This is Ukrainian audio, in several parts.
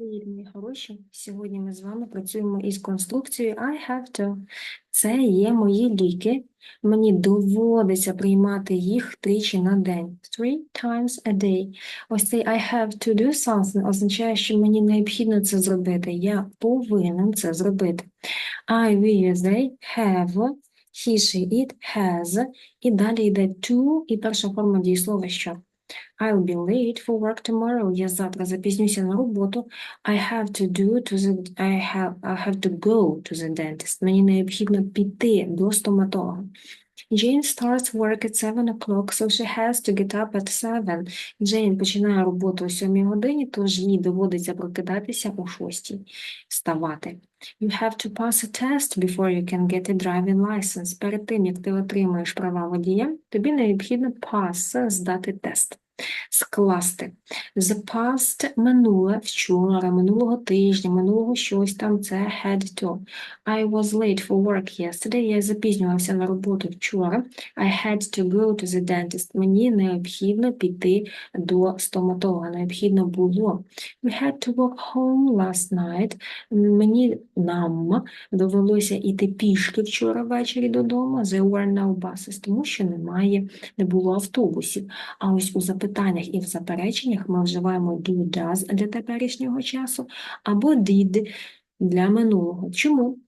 Привіт, мої хороші. Сьогодні ми з вами працюємо із конструкцією I have to. Це є мої ліки. Мені доводиться приймати їх тричі на день. Three times a day. Ось цей I have to do something означає, що мені необхідно це зробити. Я повинен це зробити. I, we, they, have, he, she, it, has. І далі йде to, і перша форма дієслова що? I'll be late for work tomorrow. Я завтра запізнюся на роботу. I have to do to the I have I have to go to the dentist. Мені необхідно піти до стоматолога. Jane starts work at 7 o'clock, so she has to get up at 7. Джейн починає роботу о 7 годині, тож їй доводиться прокидатися о 6. Вставати. You have to pass a test before you can get a driving license. Перед тим, як ти отримаєш права водія, тобі необхідно pass, здати тест. Скласти. The past – минуле, вчора, минулого тижня, минулого щось там, це had to. I was late for work yesterday. Я запізнювався на роботу вчора. I had to go to the dentist. Мені необхідно піти до стоматолога. Необхідно було. We had to walk home last night. Мені нам довелося йти пішки вчора ввечері додому. There were no buses, тому що немає, не було автобусів. А ось у запитаннях і в запереченнях ми вживаємо do, does для теперішнього часу або did для минулого. Чому?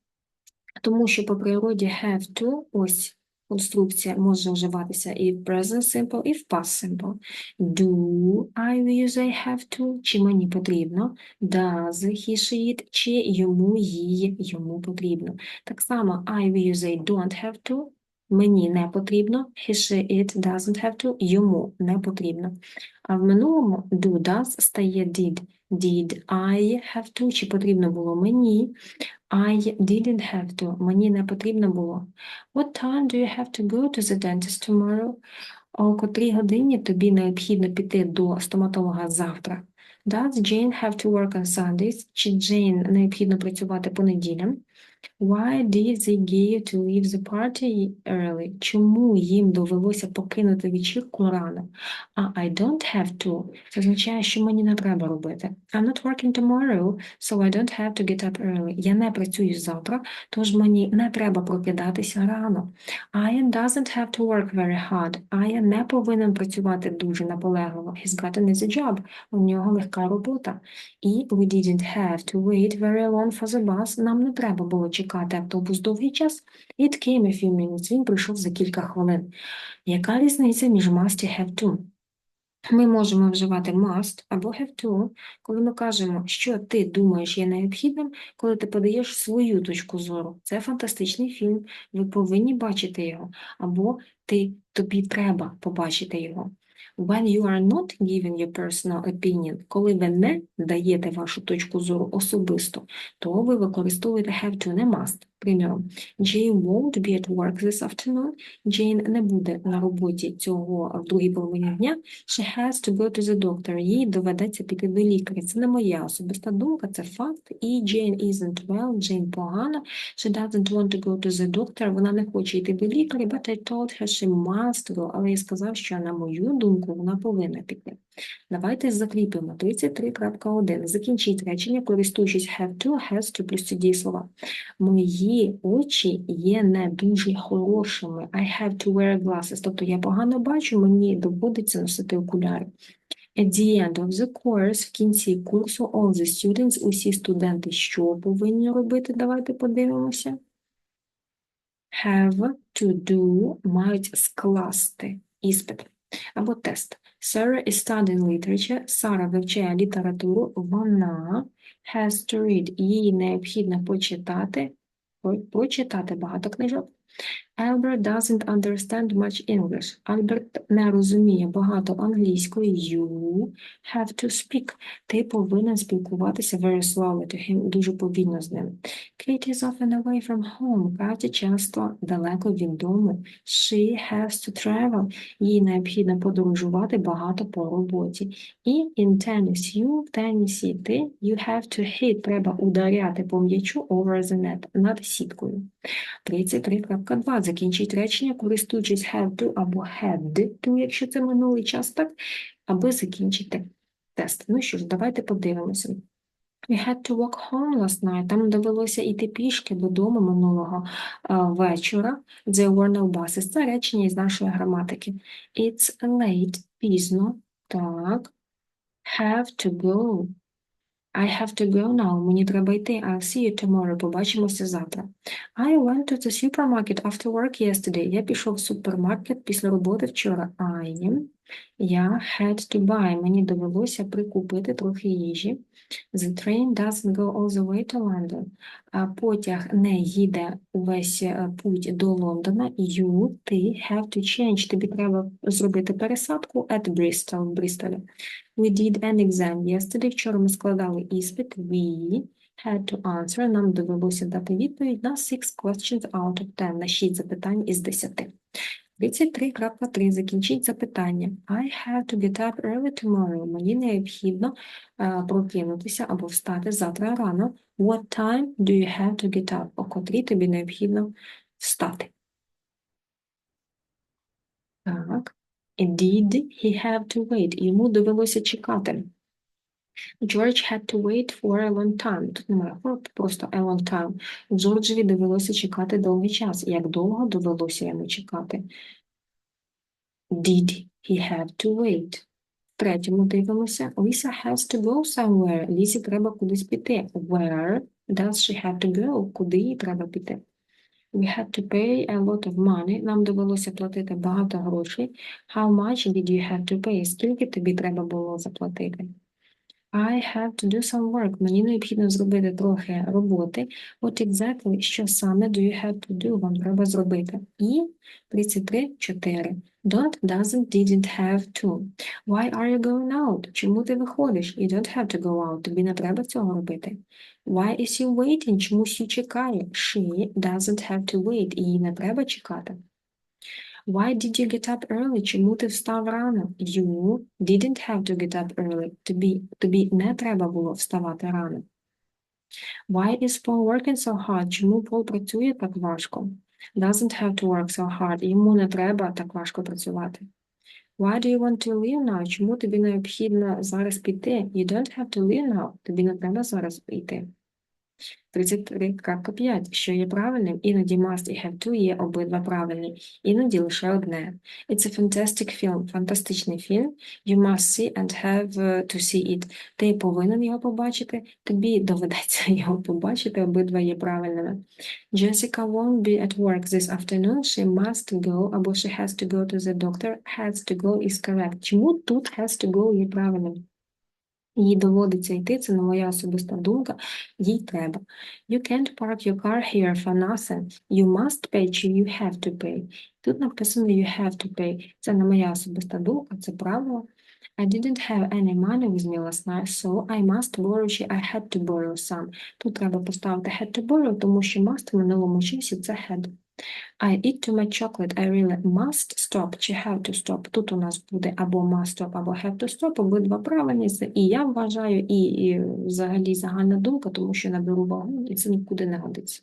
Тому що по природі have to, ось конструкція може вживатися і в present simple, і в past simple. Do I use have to, чи мені потрібно, does he, she, it, чи йому, їй, йому потрібно. Так само I use don't have to, мені не потрібно, he, she, it doesn't have to, йому не потрібно. А в минулому do, does стає did. Did I have to, чи потрібно було мені, I didn't have to, мені не потрібно було. What time do you have to go to the dentist tomorrow? О котрій годині тобі необхідно піти до стоматолога завтра? Does Jane have to work on Sundays? Чи Джейн необхідно працювати по неділям? Why did they get to leave the party early? Чому їм довелося покинути вечірку рано? А I don't have to це означає, що мені не треба робити. I'm not working tomorrow, so I don't have to get up early. Я не працюю завтра, тож мені не треба прокидатися рано. Ian doesn't have to work very hard. Ian не повинен працювати дуже наполегливо. He's got an job. У нього легка робота. І we didn't have to wait very long for the bus. Нам не треба було чекати автобус довгий час. It came a few minutes. Він прийшов за кілька хвилин. Яка різниця між must і have to? Ми можемо вживати must або have to, коли ми кажемо, що ти думаєш є необхідним, коли ти подаєш свою точку зору. Це фантастичний фільм, ви повинні бачити його, або ти, тобі треба побачити його. When you are not giving your personal opinion, коли ви не даєте вашу точку зору особисто, то ви використовуєте have to, не must. Приміром, Jane won't be at work this afternoon. Jane не буде на роботі цього в другій половині дня. She has to go to the doctor. Їй доведеться піти до лікаря. Це не моя особиста думка, це факт. І Jane isn't well, Jane погано. She doesn't want to go to the doctor. Вона не хоче йти до лікаря, but I told her she must go. Але я сказав, що на мою думку вона повинна піти. Давайте закріпимо 33.1. Закінчіть речення, користуючись have to, has to плюс ці дієслова. Мої очі є не дуже хорошими. I have to wear glasses. Тобто я погано бачу, мені доводиться носити окуляри. At the end of the course, в кінці курсу, all the students, усі студенти що повинні робити? Давайте подивимося. Have to do, мають скласти іспит або тест. Sarah is studying literature. Сара вивчає літературу. Вона has to read. Їй необхідно почитати, по- почитати багато книжок. Albert doesn't understand much English. Альберт не розуміє багато англійської. You have to speak. Ти повинен спілкуватися very slowly to him, дуже повільно з ним. Kate is often away from home. Катя часто далеко від дому. She has to travel. Їй необхідно подорожувати багато по роботі. І in tennis, you, в тенісі ти, you have to hit, треба ударяти по м'ячу over the net, над сіткою. 33.2. Закінчіть речення, користуючись have to або had to, якщо це минулий час, так, аби закінчити тест. Ну що ж, давайте подивимося. We had to walk home last night. Там довелося йти пішки додому минулого е, вечора. There were no buses. Це речення із нашої граматики. It's late. Пізно. Так. Have to go. I have to go now. Мені треба йти. I'll see you tomorrow. Побачимося завтра. I went to the supermarket after work yesterday. Я пішов в супермаркет після роботи вчора. I, я had to buy. Мені довелося прикупити трохи їжі. The train doesn't go all the way to London. Потяг не їде увесь е, путь до Лондона. You, ти, have to change. Тобі треба зробити пересадку at Bristol, в. We did an exam yesterday. Вчора ми складали іспит. We had to answer. Нам довелося дати відповідь на six questions out of 10, на 6 запитань із 10. 33.3. Закінчіть запитання. I have to get up early tomorrow. Мені необхідно е, прокинутися або встати завтра рано. What time do you have to get up? О котрій тобі необхідно встати. Так. Did he have to wait? Йому довелося чекати. George had to wait for a long time. Тут немає for, просто a long time. Джорджеві довелося чекати довгий час. Як довго довелося йому чекати? Did he have to wait? В третьому дивимося. Lisa has to go somewhere. Лізі треба кудись піти. Where does she have to go? Куди їй треба піти? We had to pay a lot of money. Нам довелося платити багато грошей. How much did you have to pay? Скільки тобі треба було заплатити? I have to do some work. Мені необхідно зробити трохи роботи. What exactly, що саме do you have to do? Вам треба зробити. І 33.4. Don't, doesn't, didn't have to. Why are you going out? Чому ти виходиш? You don't have to go out. Тобі не треба цього робити. Why is he waiting? Чому she чекає? She doesn't have to wait. Їй не треба чекати. Why did you get up early? Чому ти встав рано? You didn't have to get up early. Тобі, тобі не треба було вставати рано. Why is Paul working so hard? Чому Пол працює так важко? Doesn't have to work so hard. Йому не треба так важко працювати. Why do you want to leave now? Чому тобі необхідно зараз піти? You don't have to leave now. Тобі не треба зараз йти. 33.5. Що є правильним? Іноді must і have to є обидва правильні, іноді лише одне. It's a fantastic film. Фантастичний фільм. You must see and have uh, to see it. Ти повинен його побачити, тобі доведеться його побачити, обидва є правильними. Jessica won't be at work this afternoon. She must go, або she has to go to the doctor. Has to go is correct. Чому тут has to go є правильним? Їй доводиться йти, це не моя особиста думка, їй треба. You can't park your car here for nothing. You must pay чи you have to pay. Тут написано you have to pay. Це не моя особиста думка, це правило. I didn't have any money with me last night, so I must borrow чи I had to borrow some. Тут треба поставити had to borrow, тому що must в минулому часі це had. I eat too much chocolate, I really must stop чи have to stop. Тут у нас буде або must stop, або have to stop, обидва правильні. Це і я вважаю, і, і взагалі загальна думка, тому що наберу вагу, і це нікуди не годиться.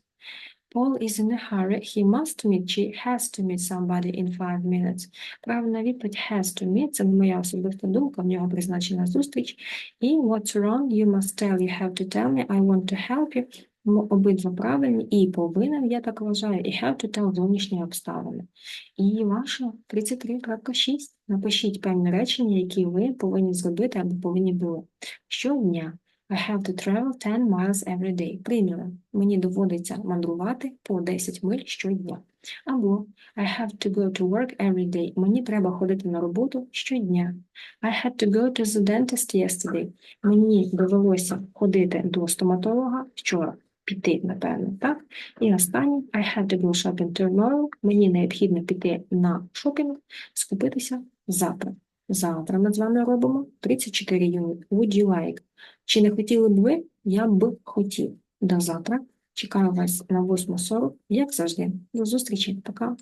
Paul is in a hurry. He must meet чи has to meet somebody in five minutes. Правильна відповідь has to meet. Це моя особиста думка, в нього призначена зустріч. І what's wrong? You must tell, you have to tell me, I want to help you. Обидва правильні і повинен, я так вважаю, і have to tell зовнішні обставини. І ваше 33.6. Напишіть певні речення, які ви повинні зробити або повинні були. Щодня. I have to travel 10 miles every day. Приміри. Мені доводиться мандрувати по 10 миль щодня. Або I have to go to work every day. Мені треба ходити на роботу щодня. I had to go to the dentist yesterday. Мені довелося ходити до стоматолога вчора. Піти, напевно, так? І останнє I have to go shopping tomorrow. Мені необхідно піти на шопінг, скупитися завтра. Завтра ми з вами робимо 34 юніт. Would you like? Чи не хотіли б ви? Я б хотів. До завтра. Чекаю вас на 8.40, як завжди. До зустрічі. Пока.